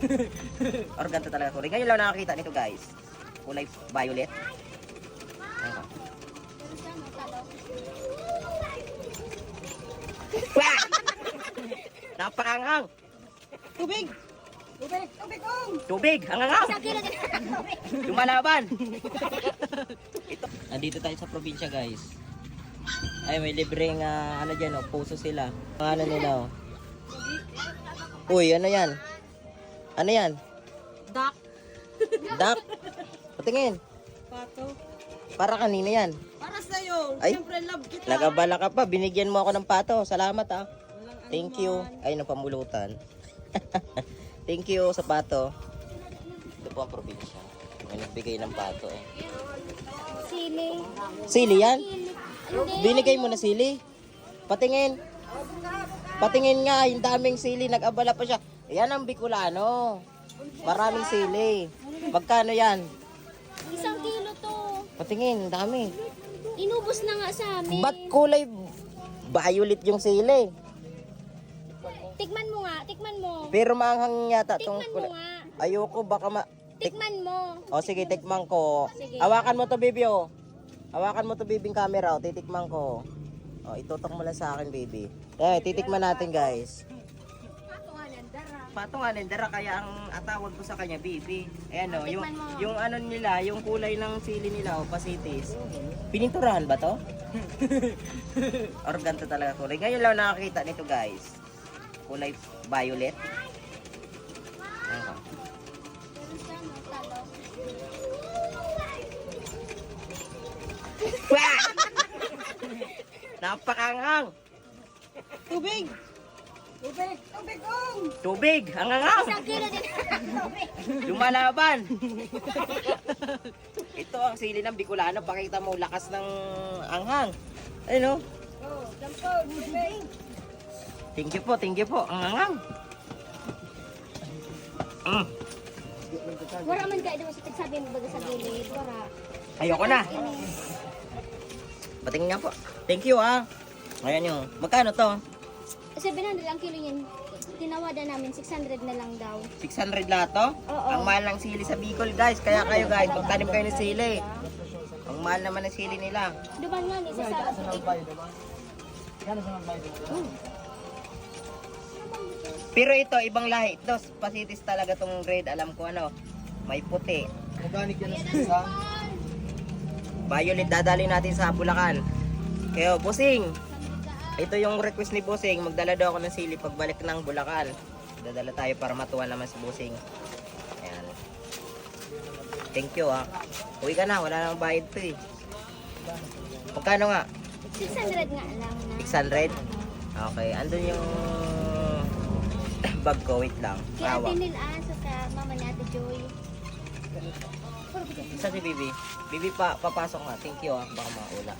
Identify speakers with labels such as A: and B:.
A: Organto talaga kulay. Ngayon lang nakakita nito guys. Kulay violet. Ayan. Wah! Napakangang!
B: Tubig! Tubig! Tubig kong!
A: Tubig! Ang
C: kilid.
A: Lumalaban! Ito. Nandito tayo sa probinsya guys. Ay, may libreng ah, ano dyan, oh, puso sila. Ang ano nila, oh. Uy, ano yan? Ano yan?
B: Duck!
A: Duck? Patingin.
B: Pato.
A: Para kanina yan.
B: Para sa'yo.
A: Ay.
B: Siyempre love kita.
A: Nagabala ka pa. Binigyan mo ako ng pato. Salamat ah.
B: Walang
A: Thank
B: anuman.
A: you. Ay, napamulutan. Thank you sa pato. Ito po ang probinsya. May nagbigay ng pato eh.
C: Sili.
A: Sili yan? Binigay mo na sili? Patingin. Patingin nga, yung daming sili. Nag-abala pa siya. Yan ang Bicolano. Maraming sili. Magkano yan?
C: Isang kilo to.
A: Patingin, dami.
C: Inubos na nga sa amin.
A: Ba't kulay violet yung sili?
C: Tikman mo nga. Tikman mo.
A: Pero maanghang yata tong
C: Tikman mo
A: kulay.
C: nga.
A: Ayoko, baka ma... Tik-
C: Tikman mo.
A: o sige, tikman ko.
C: Sige.
A: Hawakan mo to, baby, oh. Hawakan mo to, baby, yung camera, oh. Titikman ko. Oh, itutok mo lang sa akin, baby. Eh, titikman natin, guys. Pato nga nendera kaya ang atawag ko sa kanya bibi. Ayan oh, yung yung ano nila, yung kulay ng sili nila oh, pasitis. Pininturahan ba to? Organto talaga kulay. Ngayon lang nakakita nito, guys. Kulay violet. Ayan oh. Napakangang!
B: Tubig! Tubig! Tubig kong!
A: Tubig! Ang angang!
C: Isang kilo din.
A: Lumalaban! Ito ang sili ng Bicolano. Pakita mo lakas ng anghang. Ayun oh.
B: Oh, dampo! Tubig!
A: Thank you po, thank you po. Ang anghang. Mm.
C: Wara man ka mo sa tagsabi mo baga sa gilid.
A: Ayoko na. Patingin nga po. Thank you ah. Ayan yung. Magkano to?
C: 700 ang kilo yan. Tinawadan namin 600 na lang daw.
A: 600 lahat to?
C: Oo.
A: Ang mahal ng sili sa Bicol guys. Kaya kayo guys, magtanim kayo ng sili. Ang mahal naman ng sili nila.
C: Duman nga ni sa sa
A: Pero ito, ibang lahi. Ito, pasitis talaga tong grade. Alam ko ano, may puti.
D: Organic yan sa
A: Violet, dadali natin sa Bulacan. Kaya, Busing, ito yung request ni Busing. Magdala daw ako ng sili pagbalik ng Bulacan. Dadala tayo para matuwa naman si Busing. Ayan. Thank you ah. Uwi ka na, wala nang bayad to eh. Magkano nga?
C: 600 nga lang na.
A: 600? Okay, andun yung bag ko. Wait lang.
C: Kaya Nil ah, sa, sa mama ni Ate Joy.
A: Isa si Bibi. Bibi pa, papasok nga. Thank you ah. Baka maula.